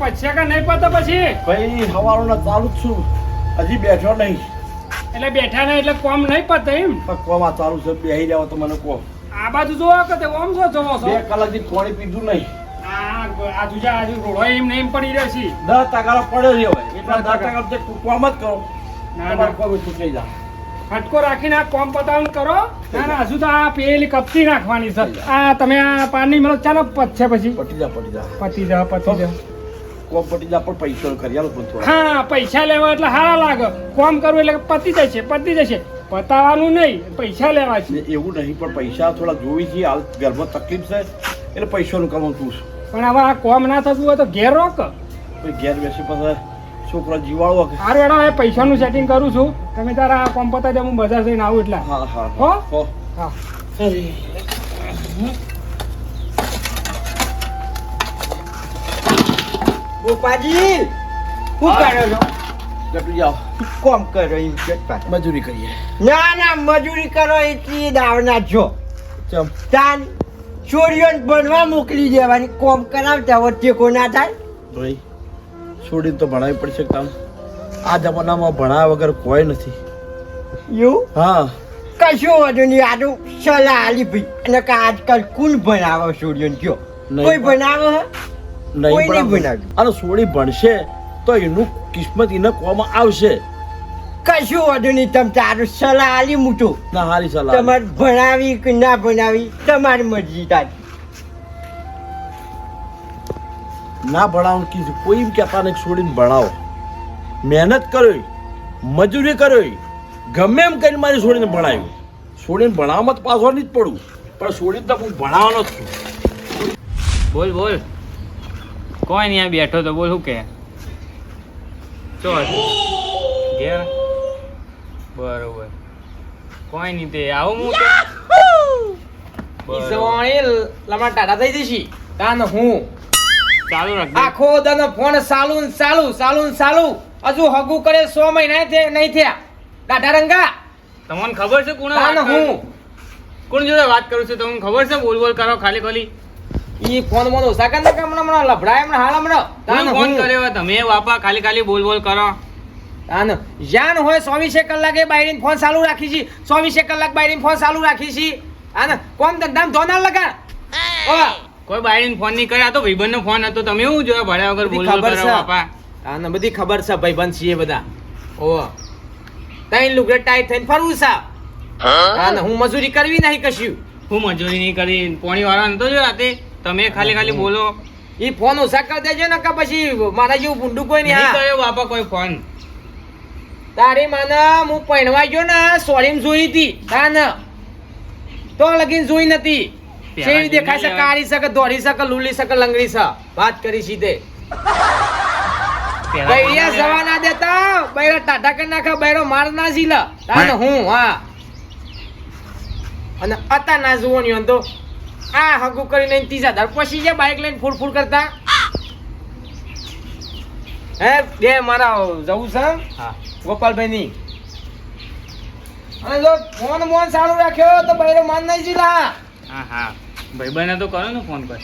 પછી કે નહીં પતો પછી? ભાઈ હવારોના ચાલુ જ છું. હજી બેઠો નહીં. એટલે બેઠા નહીં એટલે કોમ નહીં પતે એમ? કોમ આ ચાલુ છે બેહી જાવ તો મને કહો. આ બાજુ જોવો કે તે ઓમ જો જોવો છો? બે કલાકથી પાણી પીધું નહીં. આ આ જુજા આજુ રોડો એમ નહીં પડી રહ્યો છે. દસ ટકા પડ્યો છે હોય એટલા દસ ટકા. તો કોમ જ કરો. ના, ના. કોમ છૂટી જા. ફટકો રાખીને આ કોમ પતાવન કરો. ના ના હજુ તો આ પેલી કપચી નાખવાની છે. આ તમે આ પાણી મળો ચાલો પતશે પછી. પટી જા પટી જા. પટી જા પટી જા. કોમ પટી જા પણ પૈસા કરી આલો પણ થોડા. હા પૈસા લેવા એટલે હારા લાગે. કોમ કરવું એટલે પતી જશે પતી જશે. પતાવાનું નહીં પૈસા લેવા છે. એવું નહીં પણ પૈસા થોડા જોવી છે હાલ ઘરમાં તકલીફ છે એટલે પૈસાનું કમાવું છું. પણ હવે આ કોમ ના થતું હોય તો ઘેર રોક. ઘેર બેસી પછી છોકરા જીવાળો હારું એડો હવે પૈસાનું સેટિંગ કરું છું. તમે તારા આ કોમ પતાવી દે હું બજાર જઈને આવું એટલે. હા હા હો? હો? ગોપાજી શું. કરો છો? જપી જાઓ. કોમ કરો એમ મજૂરી કરીએ. ના ના મજૂરી કરો એટલી દાવના છો. ચમ. તાન છોડીઓને ભણવા મોકલી દેવાની કોમ કરાવતા વચ્ચે કો ના થાય? ભાઈ છોડીને તો ભણાવી પડશે તમ આ જમાનામાં ભણાવ્યા વગર કોઈ નથી. એવું? હા. કશું વાંધો નહીં આનું સલાહ આલી ભાઈ. અને કે આજકાલ કુલ ભણાવો છોડીઓને કયો? કોઈ ભણાવો ભણાવે હે? નહીં ભણાવ્યું. અને સોળી ભણશે તો એનું કિસ્મત એને કોમાં આવશે? કશું વધુ નહીં તમે તારું સલાહ આલી મૂઠું ના હારી સલાહ તમારે ભણાવી કે ના ભણાવી તમારી મરજી તારી. ના ભણાવવાનું કીધું. કોઈ કહેતા નહીં છોડીને ભણાવો. મહેનત કર્યો મજૂરી કર્યો ગમે એમ કરીને મારી છોડીને ભણાવ્યું. છોડીને ભણાવવામાં તો પાછો નહીં જ પડું. પણ છોડીને તો હું ભણાવવાનો જ છું. બોલ બોલ. કોઈ નહીં બેઠો તો બોલ શું કે? ચો ઘેર. બરોબર. કોઈ નહીં તે આવું હું. ઈસવાણી લમણા ટાટા થઈ જશી. તાન હું. ચાલુ આખો દન ફોન ચાલુ ને ચાલુ ચાલુ ને ચાલુ. હજુ હગું કરે સો મહિના થયા નહીં થયા. ટાટા રંગા. તમને ખબર છે કોણ હું. કોણ જોડે વાત કરું છું? તમને ખબર છે? બોલ બોલ કરો ખાલી ખાલી. ઈ ફોન મોનો ઓછા કર કામ હમણાં લફડાય હમણાં હાલ હમણાં તાન ફોન કર્યો? તમે બાપા ખાલી ખાલી બોલ બોલ કરો. તાન જાન હોય ચોવીસે કલાકે બાયરીન ફોન ચાલુ રાખી છી. ચોવીસે કલાક બાયરીન ફોન ચાલુ રાખી છી. આને કોમ ધંધામ ધોના લગા. ઓ કોઈ બાયરીન ફોન નહીં કર્યા તો ભાઈબંધનો ફોન હતો. તમે હું જોયા ભણ્યા વગર બોલ બોલ કરો બાપા આને બધી ખબર છે ભાઈબંધ છીએ બધા. ઓ તઈ લુગડા ટાઈટ થઈને ફરવું સા હા? હું મજૂરી કરવી નહીં કશું. હું મજૂરી નહીં કરી પોણી વાળા નતો જો રાતે તમે ખાલી ખાલી બોલો. ઈ ફોન ઓછા કરી દેજો ને કે પછી મારા જેવું ભૂંડું કોઈ નહીં કર્યો બાપા કોઈ ફોન. તારી માને હું પહેણવા ગયો ને સોરીમ જોઈ હતી. તાન તો લગીન જોઈ નથી. કેવી દેખાય છે કાળી શકે દોડી શકે લૂલી શકે લંગડી છે? વાત કરી સીધે. બૈરિયા જવા ના દેતા. બૈરા ટાટા કરી નાખે બૈરો માર ના ઝીલા. તાન હું. હા અને અતા ના જુવાનીઓ તો આ હગુ કરીને ત્રીજા દર પછી જાય બાઇક લઈને ફૂડ ફૂડ કરતા. હે બે મારા જવું છે હા. ગોપાલભાઈ ની અને જો ફોન મોન સારું રાખ્યો તો બૈરો માન નહીં જીલા. હા હા. ભાઈ બને તો કરો ને ફોન પર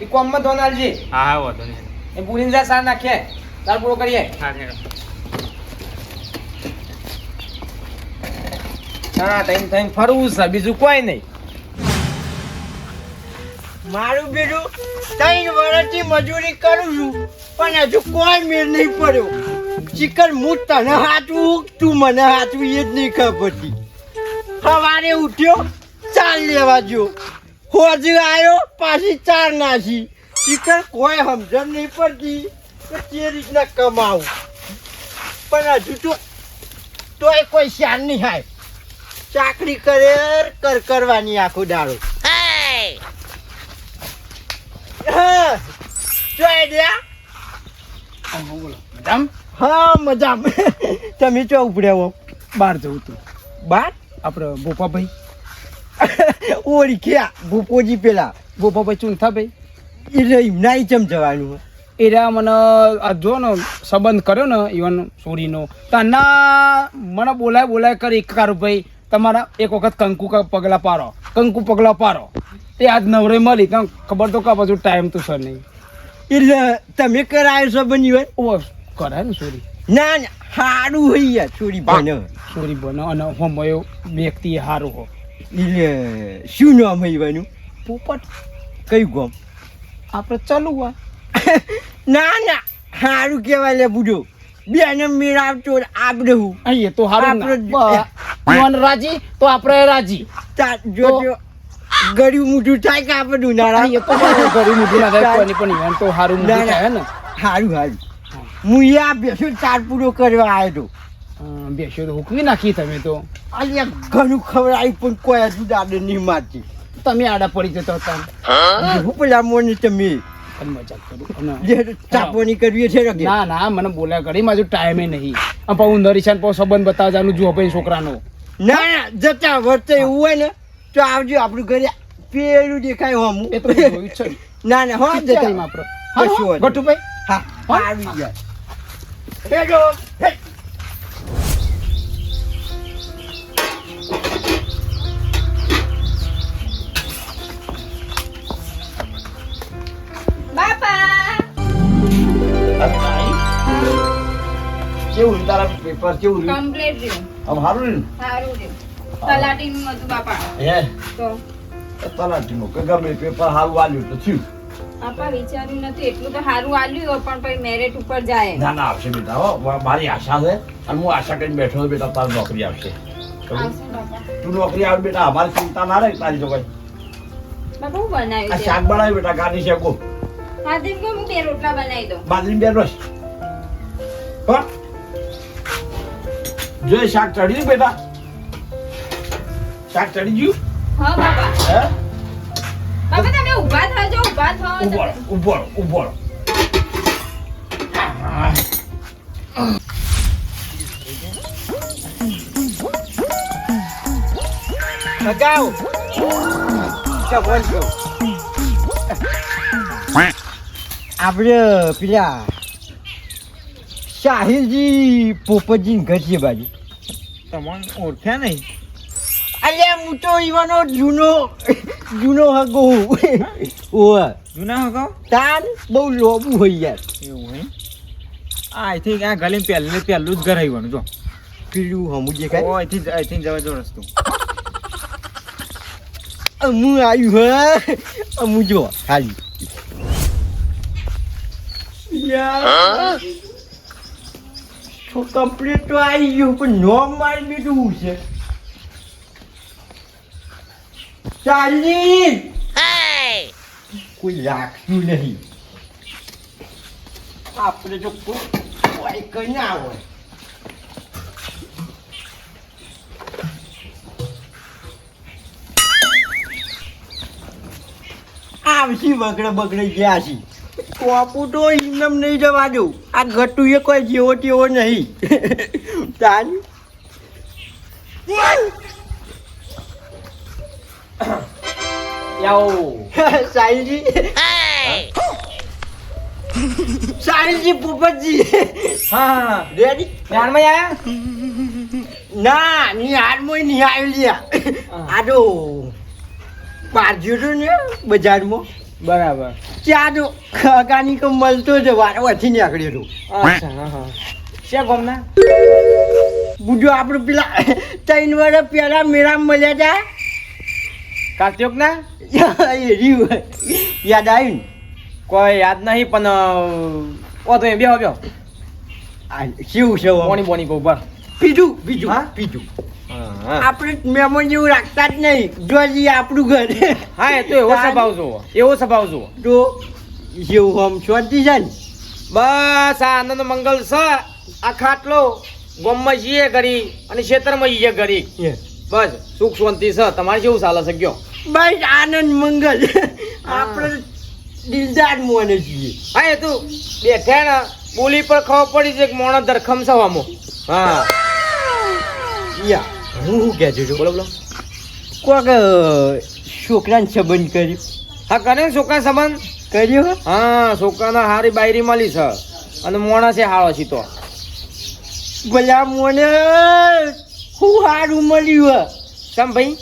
એ કોમમાં ધોનારજી હા હા વાંધો નહીં. એ પૂરીને જા સાર નાખીએ. તાર પૂરો કરીએ. હા. હા તઈને તઈને ફરવું છે બીજું કોઈ નહીં. મારું બેટું ત્રણ વર્ષથી મજૂરી કરું છું, પણ હજુ કોઈ મેળ નહીં પડ્યો. ચિકન હું તને હાચવું તું મને હાચવું એ જ નહીં ખબર પડતી સવારે ઉઠ્યો ચાર લેવા જો હોજ આવ્યો, પાછી ચાર નાસી ચિકન કોઈ સમજણ નહીં પડતી તો તે રીતના કમાવું. પણ હજુ તો, તોય કોઈ શાન નહીં થાય. ચાકરી કરે, કર કરવાની આખો દાડો. જોઈ રહ્યા મજામ હા મજા તમે ચો ઉપડ્યા બહાર જવું તું બાર આપણે ભોપાભાઈ ઓળખ્યા ભૂપોજી પેલા ભોપાભાઈ ચૂંથાભાઈ એટલે એમના ચમ જવાનું રહ્યા મને આ જો ને સંબંધ કર્યો ને ઈવન સોરીનો તના મને બોલાય બોલાય કરી કારુભાઈ તમારા એક વખત કંકુ પગલા પારો કંકુ પગલા પારો તે આજ નવરે મળી તને ખબર તો કા પાછું ટાઈમ તો સર નહીં. એટલે તમે કરાયો છો બની હોય? ઓ કરાય ને સોરી ના ના સારું હોય યાર સોરી બને. સોરી બનો અને હોમયો વ્યક્તિ હારું હો. એટલે શું નામ હઈવાનું પોપટ. કયું ગામ? આપણે ચાલુ ના ના સારું કહેવાય લે બુજો બેને મેળ ચોર હોય આપણે હું અહીંયા તો સારું આપણે- રાજી તો આપણે રાજી. તા જો ગળ્યું મૂઠું થાય કે આપણે ઉનાળા ગળ્યું મૂકી ના થાય કોઈની પણ ઇવેન્ટ તો હારું ના, મૂકી થાય ને? હારું હારું. હું. યા બેસો ચાર પૂરો કરવા આવ્યો હતો બેસો તો હુકવી નાખી તમે તો. અલ્યા ઘણું ખવડાવ્યું પણ કોઈ હજુ દાડે નહીં મારતી. તમે આડા પડી જતો હતા. હું? પેલા મોની તમે. ચાપવાની કરવી છે ના ના મને બોલ્યા કરી મારું ટાઈમે નહીં. અને પાછું નરીશાન પાછું સંબંધ બતાવવા જાનું જુઓ ભાઈ છોકરાનો. ના ના જતા વર્તે એવું હોય ને તો આવજો આપણું ઘરે પેલું દેખાય હમ એ તો જોયું છે ના. ના હા જતા જતા એમ હા, શું હા, ગટુભાઈ હા આવી જાય હેલો હે. કેવું તારા પેપર? કેવું? કમ્પ્લીટ રહ્યું. આમ સારું રહ્યું સારું રહ્યું. તલાટીનું હતું બાપા. હે? તો? તલાટીનું કે ગમે પેપર તો થયું. બાપા વિચાર્યું નથી. એટલું તો સારું આલ્યું પણ પછી મેરિટ ઉપર જાય. ના ના આવશે બેટા હો. મારી આશા છે. અને હું આશા કરીને બેઠો છું બેટા તારી નોકરી આવશે. તું નોકરી આવે બેટા અમારી ચિંતા ના રહે તારી કઈ બાપા હું બનાવ્યું આ શાક બનાવી બેટા ગાડી શેકો હા કે હું બે રોટલા બનાવી દઉં. બાજરી બે રસ જો શાક ચડ્યું બેટા. શાક ચડી ગયું? હા બાપા હે? બાપા તમે ઊભા થજો ઊભા થો ઊભો ઊભો ઊભો. લગાવ ચપલ છો આપણે પેલા સાહિલજી પોપટજી ઘર છે બાજુ. તમને ઓળખ્યા નહીં? અલ્યા હું તો ઈવાનો જૂનો જૂનો હગો ઓહ જૂના હગો? તાન બહુ લોબુ હોય યાર. એવું હોય આ અહીંથી આ ગલી પહેલું પહેલું જ ઘર આવ્યું જો. પેલું હમું ઓ દેખાય આઈ અહીંથી જવા જો રસ્તો. અમુ આવ્યું હે. અમુ જો ખાલી. યાર. તો કમ્પ્લીટ તો આવી ગયું પણ નો મારી બીજું છે. ચાલી કોઈ રાખતું નહીં આપણે જો કોઈ કોઈ ના હોય આવશી બગડે બગડે ગયા છે ટોપુ તો ઇન્દમ નહીં જવા દઉં આ ગટુ એ કોઈ જેવો તેવો નહીં તાન સાહિલજી સાહિલજી પોપટજી હા. રેડી ધ્યાનમાં આયા? ના ની હાડમાં ની આવી આ. તો તો ને બજારમાં. બરાબર. ત્યાં તો ખગાની કો મળતો જ વારો વચ્ચે નીકળ્યો તો હા. ગમના? બુજો આપણે પેલા ત્રણ વર્ષ પહેલા મેળા મળ્યા હતા કાર્તિક ના? એ રહ્યું યાદ આવ્યું કોઈ યાદ નહીં પણ ઓ તો બેહો બેહો. આ કેવું છે? બોની બોની કહું બસ બીજું બીજું હા? બીજું આપણે મહેમાન જેવું રાખતા જ નહીં. જોજી આપણું ઘર. હા એ તો એવો સ્વભાવ જુઓ. એવો સ્વભાવ જુઓ. તો જેવું આમ શાંતિ છે ને? બસ આ આનંદ મંગલ છે આ ખાટલો. ગોમમાં જઈએ ઘરી અને ખેતરમાં જઈએ ઘરી બસ સુખ શાંતિ છે તમારે કેવું ચાલે છે? કયો બસ આનંદ મંગલ. આપણે દિલદાર મોને છીએ. હા એ તું બેઠે ને બોલી પર ખબર પડી છે કે મોણો ધરખમ છે હા. યા હું શું કહે છે બોલો બોલો. કોક છોકરાને સંબંધ કર્યો. હા કરે છોકરા સંબંધ? કર્યો? હા છોકરાના હારી બાયરી મળી છે. અને મોણા છે હાળો છે તો ભલા મોને હું હારું મળ્યું હે. કેમ ભાઈ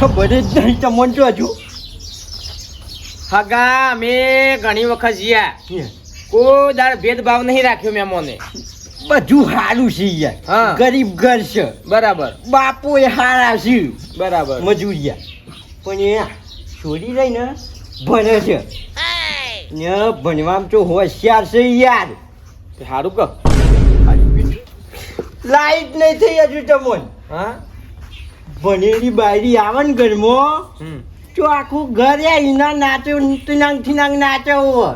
ખબર જ નહીં તમને તો હજુ. હગા અમે ઘણી વખત જ્યાં. કોઈ દાડ ભેદભાવ નહીં રાખ્યો મેમોને. બધું સારું છે યાર. ગરીબ ઘર છે. બરાબર. બાપુ એ હારા છે. બરાબર. મજૂરિયા. પણ એ છોડી રહી ને ભણે છે. ને ભણવામાં તો હોશિયાર છે યાર. સારું કહો. લાઈટ નહીં થઈ હજુ તમને. હા? ભણેલી બાયરી આવે ને ઘરમાં તો આખું ઘર એ ઈના નાચો તિનાંગ થિનાંગ નાચે હો.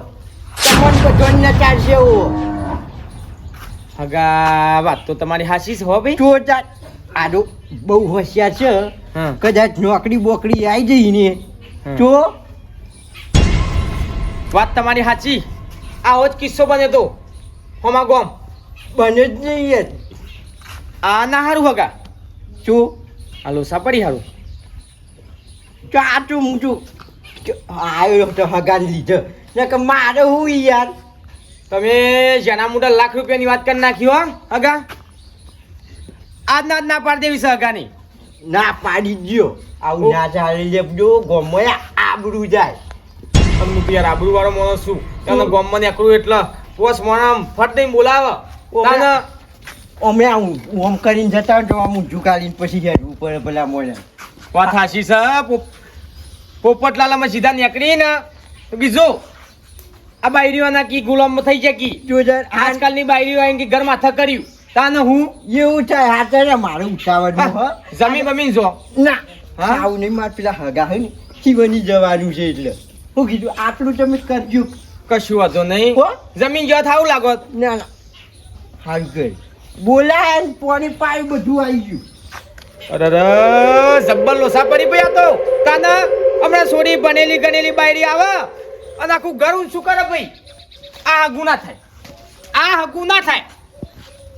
તમન બધોન નચાડશે હો. હગા વાત તો તમારી હાસી છે હો ભાઈ. તો આડો બહુ હોશિયાર છે. કદાચ નોકરી બોકરી આવી જઈ ને. તો? વાત તમારી સાચી આવો જ કિસ્સો બને તો. હોમા ગોમ. બને જ નહીં આ ના હારું હગા. તો? આ લોસા પડી હારું હું તો આવ્યો તો હગાન લીધો. ને કે મારે હું યાર? તમે જેના મોટા લાખ રૂપિયાની વાત કરી નાખી હો હગા. આજ ના ના પાડી દેવી છે હગાની. ના પાડી ગયો આવું ના ચાલે લેપજો ગમે આબરૂ જાય. હું તો યાર આબરૂ વાળો માણસ છું. તને ગોમમાં નીકળું એટલે પોસ મોણામ ફટ દઈને બોલાવે. તાને અમે ઓમ કરીને જતા તો આમ ઊંચું કાઢીને પછી જાય પડે પેલા મોડે. વાત હાશી છે પોપ- પોપટલાલામાં સીધા નીકળીને તો કીધું આ બાયરીઓના કી ગુલામ થઈ જાય કી? જો યાર આજકાલની બાયરીઓ આઈ કે ઘર માથા કર્યું. તાને હું? એવું થાય હા ત્યારે મારે ઉઠાવવાનું હ જમીન બમીન જો. ના. હા? આવું નહીં મારે પેલા હગા હોય ને જીવની જવાનું છે એટલે. હું કીધું આટલું તમે કરજો કશું વાંધો નહીં? જમીન જો થાવું લાગો ના ના. સારું કરી બોલાય પાણી પાયું બધું આવી ગયું. અરે જબ્બર લોસા પડી પડ્યા તો. તાને હમણાં સોરી બનેલી ગણેલી બાયરી આવે અને આખું ઘર શું કરે ભાઈ. આ હગું ના થાય. આ હગું ના થાય.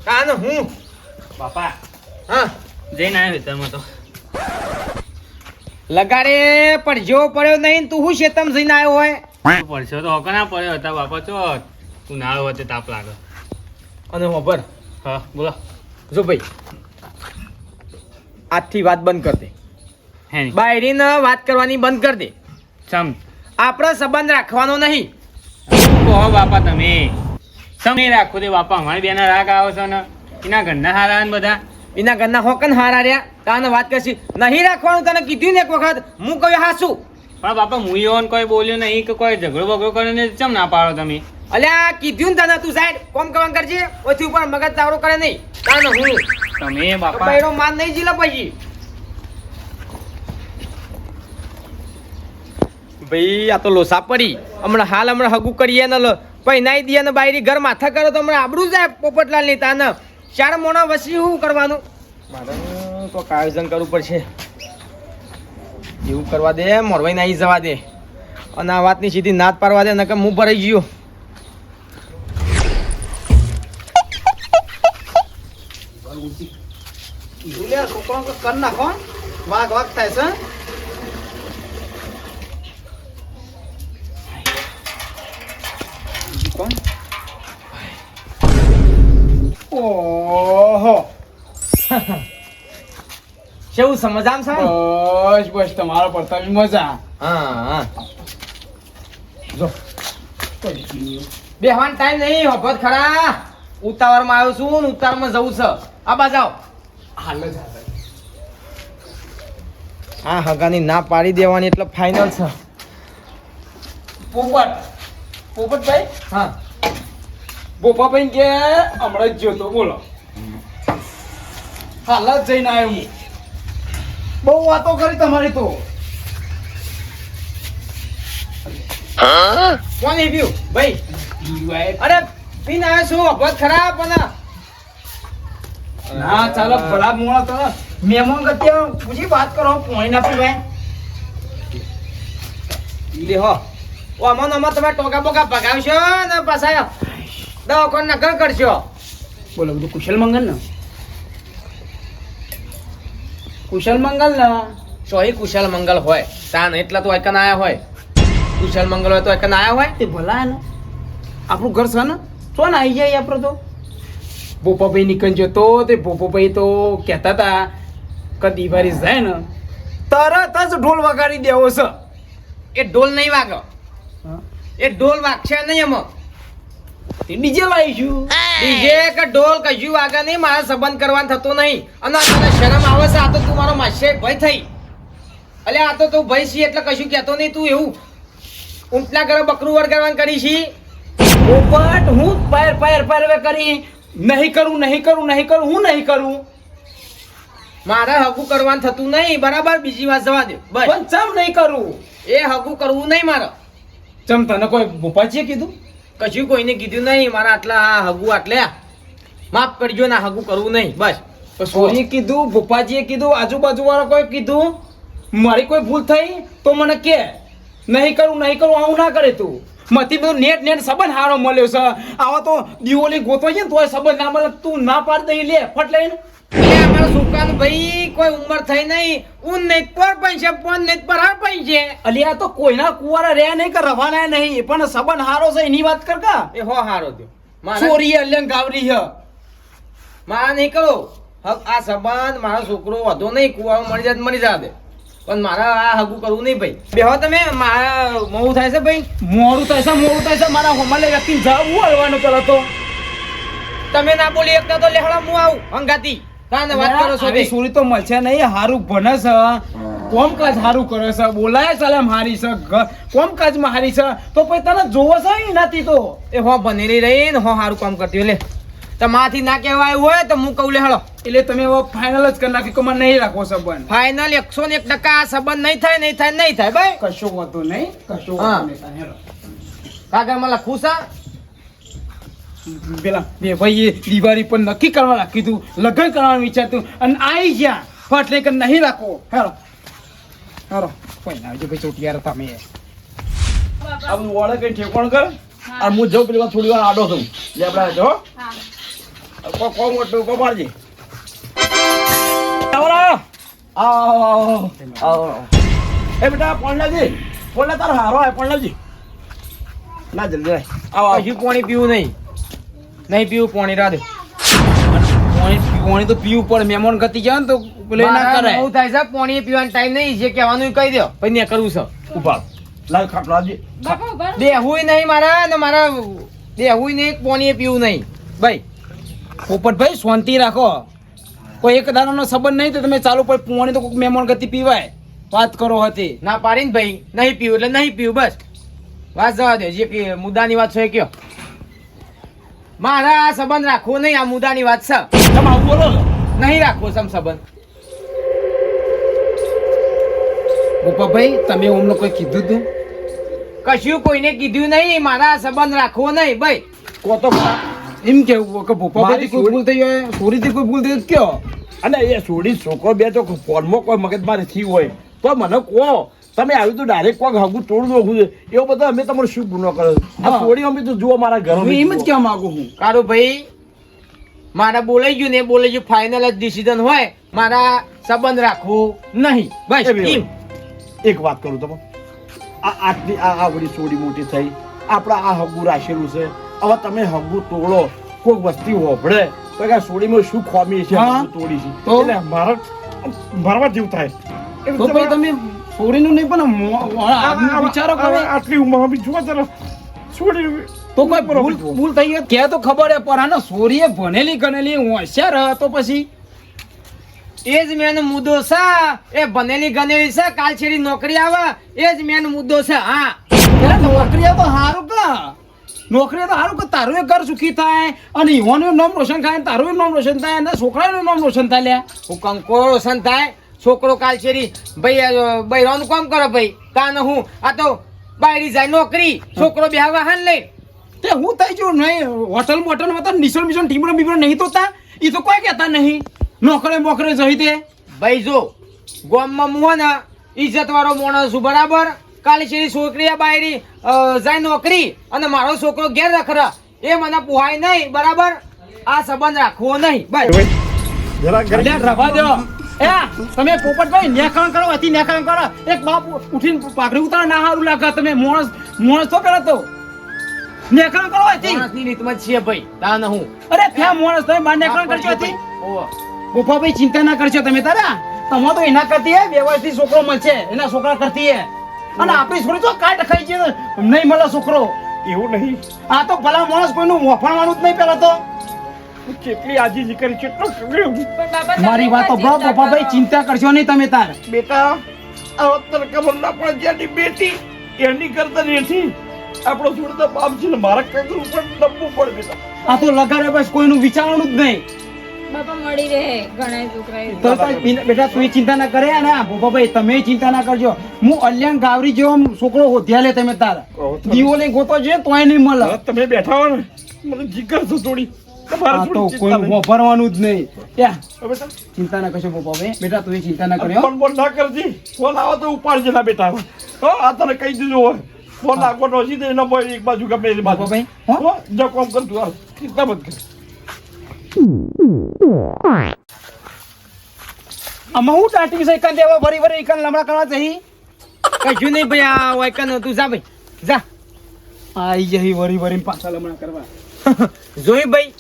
કાન હું? બાપા હા. જઈને આવ્યો તમે તો. લગાડે પણ જેવો પડ્યો નહીં તું શું શેતમ જઈને આવ્યો હોય? પડશે તો હોકા ના પડ્યો હતા બાપા ચો તું ના હતો તે તાપ લાગે. અને હોબર હા બોલો. જો ભાઈ? આજથી વાત બંધ કર દે. બાયરીને વાત કરવાની બંધ કર દે. સમ આપણો સંબંધ રાખવાનો નહીં. કહો બાપા તમે. તમે રાખો દે બાપા. અમારી બેના રાગ આવો છો ને. એના ઘરના હારા ને બધા. એના ઘરના હોકન હારા રહ્યા. તાને વાત કરશી. નહીં રાખવાનું તને કીધું ને એક વખત. હું કહ્યું હાસું પણ બાપા હું એવો કોઈ બોલ્યો નહીં કે કોઈ ઝઘડો બગડો કરીને ચમ ના પાડો તમે? અલ્યા કીધું ને તને તું સાહેબ કોમ કરવાનું કરજે ઓથી ઉપર મગજ તારો કરે નહીં. કારણ હું? તમે બાપા. એનો માન નહીં જીલો પછી. ભાઈ આ તો લોસા પડી. હમણાં હાલ હમણાં હગું કરીએ ને લો પછી નાઈ દઈએ ને બાયરી ઘર માથા કરો તો હમણાં આબરું જાય પોપટલાલની તાને. ચાર મોણા વસી શું કરવાનું? મારે તો આયોજન કરવું પડશે. એવું કરવા દે મોરવાઈ નાઈ જવા દે. અને આ વાતની સીધી નાદ પાડવા દે નકર હું ભરાઈ ગયો. છોકરો કર નાખો વાઘ વાઘ થાય છે ઓહો. કેવું સમજામ છે બસ બસ તમારા પડતા બી મજા. હા હા. જો. બેહવાન ટાઈમ નહીં હોભત ખરા. ઉતાવળમાં આવ્યો છું ને ઉતાવળમાં જવું છે. આ બાજાઓ હાલ જ આ હગાની ના પાડી દેવાની એટલે ફાઇનલ છે. પોપટ. પોપટભાઈ? હા. પોપાભાઈ કે હમણાં જ જોતો બોલો. હાલ જ જઈને આવ્યો હું. બહુ વાતો કરી તમારી તો. કોણ પીવું ભાઈ. અરે પીન આવ્યો છું અભત ખરાબ પણ ના ચાલો ભલા મોણો તો મહેમાન ગતિ પૂછી વાત કરો પોણી ના પીવાય. લે હો ઓ અમન અમન તમે ટોકા બોકા ભગાવશો ને પાછા દવાખાન ના ઘર કરશો. બોલો બધું કુશલ મંગલ ને? કુશલ મંગલ ને? સોહી કુશલ મંગલ હોય. તાન એટલા તો એકન આયા હોય. કુશલ મંગલ હોય તો એકન આયા હોય. તે ભલા ને આપણું ઘર છે ને? છો ને આવી જાય આપણો તો. ભોપાભાઈ નીકળી તો તે ભોપાભાઈ તો કહેતા હતા કે દિવાળી જાય ને તરત જ ઢોલ વગાડી દેવો છે. એ ઢોલ નહીં વાગો. એ ઢોલ વાગશે નહીં એમાં. તે ડીજે લાવીશું. ડીજે કે ઢોલ કશું વાગે નહીં મારા સંબંધ કરવાનું થતો નહીં. અને આ તને શરમ આવે છે આ તો તું મારો માસે ભય થઈ. અલે આ તો તું ભય છી એટલે કશું કહેતો નહીં તું એવું. ઊંટના ઘરે બકરું વળગાડવાનું કરી છી પોપટ હું પાયર પાયર પાયર કરી. નહીં કરું નહીં કરું નહીં કરું હું નહીં કરું. મારે હગું કરવાનું થતું નહીં બરાબર? બીજી વાત જવા દે. બસ. પણ ચમ નહીં કરું? એ હગું કરવું નહીં મારે. ચમ તને કોઈ ભોપાજીએ કીધું? કશું કોઈને કીધું નહીં મારા આટલા હગું આટલે. માફ કરજો ના હગું કરવું નહીં. બસ. સોરીએ કીધું ભોપાજીએ કીધું આજુબાજુ વાળા કોઈ કીધું? મારી કોઈ ભૂલ થઈ? તો મને કે નહીં કરું નહીં કરું આવું ના કરે તું. મથી બધું નેટ નેટ સંબંધ હારો મળ્યો છે. આવા તો દિવાળી ગોતો છે ને તોય સંબંધ ના મળે. તું ના પાડ દઈ લે ફટ લઈને. એ અમારા ભાઈ કોઈ ઉંમર થઈ નહીં. ઊન નહીં પર પૈસે પણ નહીં પર પૈસે. અલી આ તો કોઈના કુવારા રહ્યા નહીં કે રવાના નહીં. પણ સંબંધ હારો છે એની વાત કર કા. એ હો હારો થયો. મારા ચોરી અલ્યંગ ગાવરી હ. મારા નહીં કરો. આ સંબંધ મારો છોકરો વધુ નહીં કુવા મળી જાય તો મળી જાય પણ મારા આ હગું કરવું નહીં ભાઈ. બેહો તમે મારા મોડું થાય છે ભાઈ? મોડું થાય છે મોડું થાય છે. મારા હોમલે વ્યક્તિ જવું હળવાનું પેલા તો. તમે ના બોલી એકતા તો લેહડા હું આવું અંગાતી કાને વાત કરો છો ભાઈ? સુરી તો મળશે નહીં હારું ભણે છે. કોમ કાજ હારું કરે છે. બોલાય ચાલે મારી હારી છે ઘ- કોમકાજમાં હારી છે. તો પછી તને જોવો છે એનાથી તો? એ હો બનેલી રહી ને હો સારું કામ કરતી લે. તમારાથી ના કહેવાય હોય તો હું કહું લે હળો એટલે તમે હવે ફાઇનલ જ કરી નાખી કે નહીં રાખો સંબંધ. ફાઇનલ એકસો ને એક ટકા આ સંબંધ નહીં થાય નહીં થાય નહીં થાય ભાઈ. કશો વાંધો નહીં કશો હા. મને ખુશા પેલા બે ભાઈએ દિવાળી પર નક્કી કરવા રાખી તું લગ્ન કરવાનું વિચારતું અને આવી ગયા. ફટ લઈ કે નહીં રાખો. હેલો. હેલો. કોઈ ના આવજો ભાઈ ચોટિયાર તમે આ બધું વળે કઈ ઠેકોણ કર. અને હું જાઉં પેલી વાર થોડી વાર આડો થઉં જે આપણે જો હા. કો કો મોટું કો આવો આવો આવો આવો એ બેટા લાવજે ફોન તારો હારો ફોન લાવજે ના જલ્દી આવો આવો હજુ પાણી પીવું નહીં નહીં પીવું પાણી રાધે પાણી પાણી તો પીવું પડે મહેમાન ગતિ જાય ને તો પેલું ના મારા બહુ થાય છે પાણી પીવાનો ટાઈમ નહીં જે કહેવાનું કહી દો. પછી ને કરવું છે. ઊભા. ઊભા રહો. દેહુય નહીં મારા ને મારા દેહુય નહીં પાણી પીવું નહીં. ભાઈ પોપટભાઈ શાંતિ રાખો. કોઈ એક દાડાનો સંબંધ નહીં તો તમે ચાલુ પર પૂવાની તો કોઈક મહેમાન ગતિ પીવાય. વાત કરો હતી. ના પાડીને ભાઈ નહીં પીવું એટલે નહીં પીવું બસ. વાત જવા દે જે મુદ્દાની વાત છે કયો. મારા આ સંબંધ રાખવો નહીં આ મુદ્દાની વાત છે. તમે આવું બોલો નહીં રાખવો સમ સંબંધ. ભાઈ તમે અમને કોઈ કીધું તું કશું કોઈને કીધું નહીં મારા સંબંધ રાખવો નહીં ભાઈ. કો તો ખરા. એમ કેવું કે ભૂપાભાઈ કોઈ ભૂલ થઈ હોય સોરીથી કોઈ ભૂલ થઈ હોય કયો? અને એ સોરી છોકરો બે તો ફોનમાં કોઈ મગજમાં નથી હોય. તો મને કહો તમે આવ્યું તો ડાયરેક્ટ કોઈક હગું તોડું નાખું છે. એવો બધું અમે તમારો શું ગુનો કર્યો? આ હા. અમે તો જુઓ મારા ઘર હું એમ જ કહેવા માંગુ હું કારો ભાઈ મારા બોલાઈ ગયું ને બોલાઈ ગયું. ફાઇનલ જ ડિસિઝન હોય. મારા સંબંધ રાખવું નહીં. બસ એક વાત કરું તમે આ આટલી આ આવડી સોડી મોટી થઈ. આપણા આ હગું રાખેલું છે. હવે તમે હગું તોડો. કોઈક વસ્તી હોભળે. તો કે સોડીમાં શું ખોમી છે? તોડી છે. તો? એટલે મારા મારવા જેવું થાય. તો ભાઈ તમે સોડીનું નહીં પણ વિચારો કરો. આટલી ઉંમરમાં બી જુઓ જરા. છોડી તો કોઈ ભૂલ ભૂલ થઈ ગઈ કે તો ખબર હે પણ આનો સોરીએ ભણેલી ગણેલી હોશિયાર તો પછી? એ જ મેન મુદ્દો છે. એ બનેલી ગનેલી છે કાલ છેડી નોકરી આવે. એ જ મેન મુદ્દો છે હા. નોકરી નોકરીએ તો સારું કા? નોકરીએ તો સારું કે તારું એ ઘર સુખી થાય અને યુવાનું નામ રોશન થાય તારું નામ રોશન થાય અને છોકરાનું નામ રોશન થાય લે. હું કંકો રોશન થાય? છોકરો કાલ છેડી ભાઈ બૈરાનું કામ કરે ભાઈ. કાન હું? આ તો બાયરી જાય નોકરી. છોકરો બે વાહન લઈ. તે હું થઈ ગયું નહીં હોટલ મોટલમાં તો નિશળ મિશન ટીમડો નહીં નહીં તોતા એ તો કોઈ કહેતા નહીં. નોકરે મોકરે જઈ તે ભાઈ જો ગામમાં મું હે ને ઇજ્જત વાળો માણસ છું બરાબર? કાલે છેડી છોકરી આ બાયરી જાય નોકરી અને મારો છોકરો ઘેર રખરા એ મને પોહાય નહીં બરાબર? આ સંબંધ રાખવો નહીં. બસ. એ તમે પોપટભાઈ નેખાણ કરો અતિ નેખાણ કરો. એક બાપ ઉઠીને પાઘડી ઉતાર ના હારું લાગે. તમે મોણસ મોણસ તો પેલા તો. નેખાણ કરો હતી માણસની રીતમાં છે છીએ ભાઈ ન હું. અરે ત્યાં મોણસ તમે બાર નેખાણ કરજો હતી ઓહો. ગોપાભાઈ ચિંતા ના કરશો તમે તારા. તમારે તો એના કરતી હે વ્યવસ્થિત છોકરો મળશે. એના છોકરા કરતી હે. અને આપણી છોડી તો કાટ ખાઈ છે નહીં મળે છોકરો. એવું નહીં. આ તો ભલા માણસ કોઈનું મોફાણવાનું જ નહીં પેલા તો. કેટલી આજીજી કરી કેટલો કર્યો પણ બાપા તમે મારી વાત તો ચિંતા કરશો નહીં તમે તાર. બેટા ના પડે જેની બેટી એની કરતા રેઠી. આપણો છોડતા બાપ છે ને મારા નમવું પડે બેટા. આ તો લગાડે બસ કોઈનું વિચારવાનું જ નહીં. બાપા મળી રહે ઘણા છોકરા તો તાર બિન- બેટા તું ચિંતા ના કરે અને ભોપાભાઈ તમે ચિંતા ના કરજો. હું અલ્યાંગ ગાવરી જેવો છોકરો હોધ્યા લે તમે તાર. દીવો લઈને ગોતો છે તોય નહીં મળે. તમે બેઠા હો ને મને જીગર છો થોડી. તો કોઈ ચિંતા જ નહીં. ત્યાં હવે બેટા. ચિંતા ના કરશો ભોપાભાઈ બેટા તું ચિંતા ના કર્યો. ફોન બોન ના કરજી. ફોન આવે તો ઉપાડજે ના બેટા. હો આ તને કહી દીધું હોય. ફોન આગો નો સીધે ન બોય એક બાજુ ગમે એ બાજુ. જો કોમ કરતું ચિંતા મત કર. આમાં હું ટાટી છે એકન દેવા ભરી ભરી એકન લમડા કરવા જઈ? કશું નહીં ભાઈ, આ વાયકન તું જા ભાઈ, જા. આઈ જઈ વરી વરી પાછા લમણા કરવા. જોઈ ભાઈ?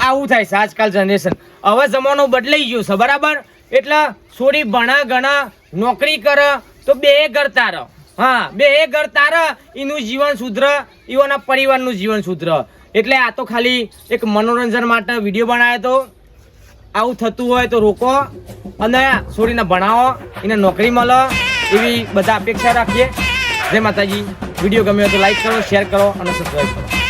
આવું થાય છે આજકાલ જનરેશન હવે જમાનો બદલાઈ ગયો છે, બરાબર? એટલે છોડી ભણા ગણા, નોકરી કરે, તો બે કરતા રહો હા, બે કરતા રહે એનું જીવન સુધર, એઓના પરિવારનું જીવન સુધરે. એટલે આ તો ખાલી એક મનોરંજન માટે વીડિયો બનાવ્યો તો. આવું થતું હોય તો રોકો અને છોડીને ભણાવો, એને નોકરી મળે એવી બધા અપેક્ષા રાખીએ. જય માતાજી. વીડિયો ગમ્યો તો લાઈક કરો શેર કરો અને સબસ્ક્રાઈબ કરો.